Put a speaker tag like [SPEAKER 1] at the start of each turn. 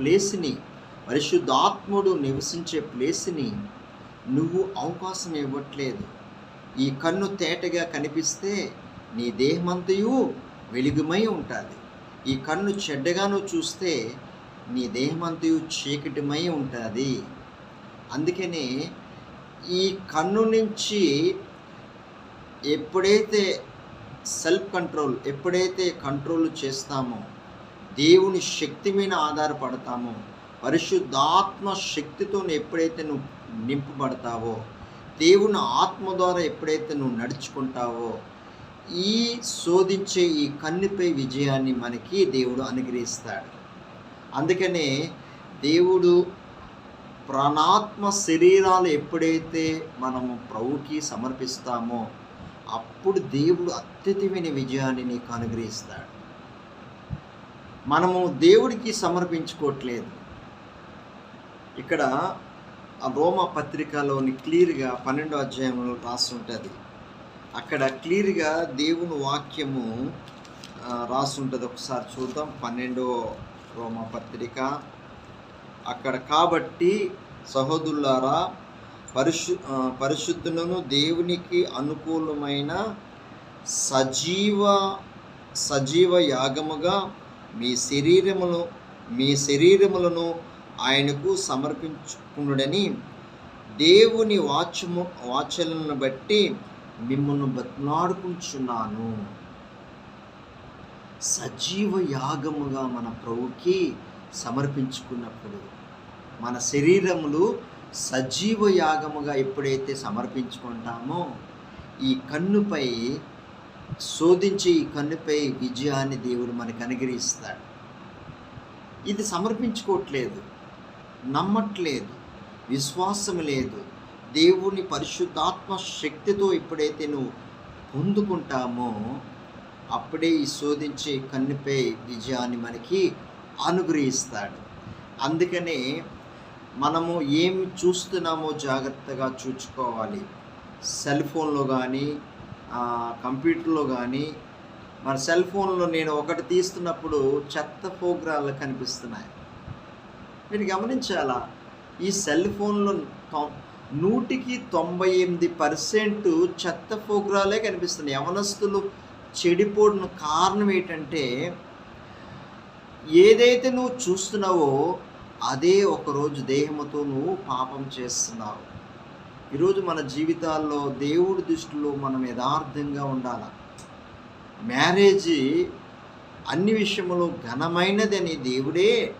[SPEAKER 1] ప్లేస్ని పరిశుద్ధాత్ముడు నివసించే ప్లేస్ని నువ్వు అవకాశం ఇవ్వట్లేదు. ఈ కన్ను తేటగా కనిపిస్తే నీ దేహమంతయు వెలుగుమై ఉంటుంది. ఈ కన్ను చెడ్డగాను చూస్తే నీ దేహమంతయు చీకటిమై ఉంటుంది. అందుకనే ఈ కన్ను నుంచి ఎప్పుడైతే సెల్ఫ్ కంట్రోల్ ఎప్పుడైతే కంట్రోల్ చేస్తామో దేవుని శక్తి మీద ఆధారపడతామో. పరిశుద్ధాత్మ శక్తితో ఎప్పుడైతే నువ్వు నింపబడతావో దేవుని ఆత్మ ద్వారా ఎప్పుడైతే నువ్వు నడుచుకుంటావో ఈ శోధించే ఈ కన్నుపై విజయాన్ని మనకి దేవుడు అనుగ్రహిస్తాడు. అందుకనే దేవుడు ప్రాణాత్మ శరీరాలు ఎప్పుడైతే మనము ప్రభుకి సమర్పిస్తామో అప్పుడు దేవుడు అత్యధికమైన విజయాన్ని నీకు అనుగ్రహిస్తాడు. మనము దేవుడికి సమర్పించుకోవట్లేదు. ఇక్కడ ఆ రోమ పత్రికలోని క్లియర్గా పన్నెండో అధ్యాయంలో రాసి ఉంటుంది అక్కడ క్లియర్గా దేవుని వాక్యము ఆ, రాసి ఉంటుంది ఒకసారి చూద్దాం. పన్నెండో రోమ పత్రిక. అక్కడ కాబట్టి సహోదరులారా పరిశు పరిశుద్ధులను దేవునికి అనుకూలమైన సజీవ సజీవ యాగముగా మీ శరీరమును మీ శరీరములను ఆయనకు సమర్పించుకునుడని దేవుని వాచము వాచలను బట్టి మిమ్మల్ని బతిలాడుకుంటున్నాను సజీవ యాగముగా మన ప్రభుకి సమర్పించుకున్నప్పుడు మన శరీరములు సజీవ యాగముగా ఎప్పుడైతే సమర్పించుకుంటామో ఈ కన్నుపై శోధించి ఈ కన్నుపై విజయాన్ని దేవుడు మనకు అనుగ్రహిస్తాడు. ఇది సమర్పించుకోవట్లేదు నమ్మట్లేదు విశ్వాసం లేదు. దేవుని పరిశుద్ధాత్మ శక్తితో ఎప్పుడైతే నువ్వు పొందుకుంటామో అప్పుడే ఈ శోధించే కన్నుపై విజయాన్ని మనకి అనుగ్రహిస్తాడు. అందుకనే మనము ఏమి చూస్తున్నామో జాగ్రత్తగా చూసుకోవాలి సెల్ ఫోన్లో కానీ కంప్యూటర్లో కానీ మన సెల్ ఫోన్లో నేను ఒకటి తీస్తున్నప్పుడు చెత్త ప్రోగ్రాలు కనిపిస్తున్నాయి. మీరు గమనించాలా? ఈ సెల్ ఫోన్లో నూటికి తొంభై ఎనిమిది పర్సెంట్ చెత్త ప్రోగ్రాలే కనిపిస్తున్నాయి. యవనస్తులు చెడిపోడిన కారణం ఏంటంటే ఏదైతే నువ్వు చూస్తున్నావో అదే ఒకరోజు దేహముతో నువ్వు పాపం చేస్తున్నావు. ఈరోజు మన జీవితాల్లో దేవుడి దృష్టిలో మనం యథార్థంగా ఉండాలి? మ్యారేజ్ అన్ని విషయంలో ఘనమైనదని దేవుడే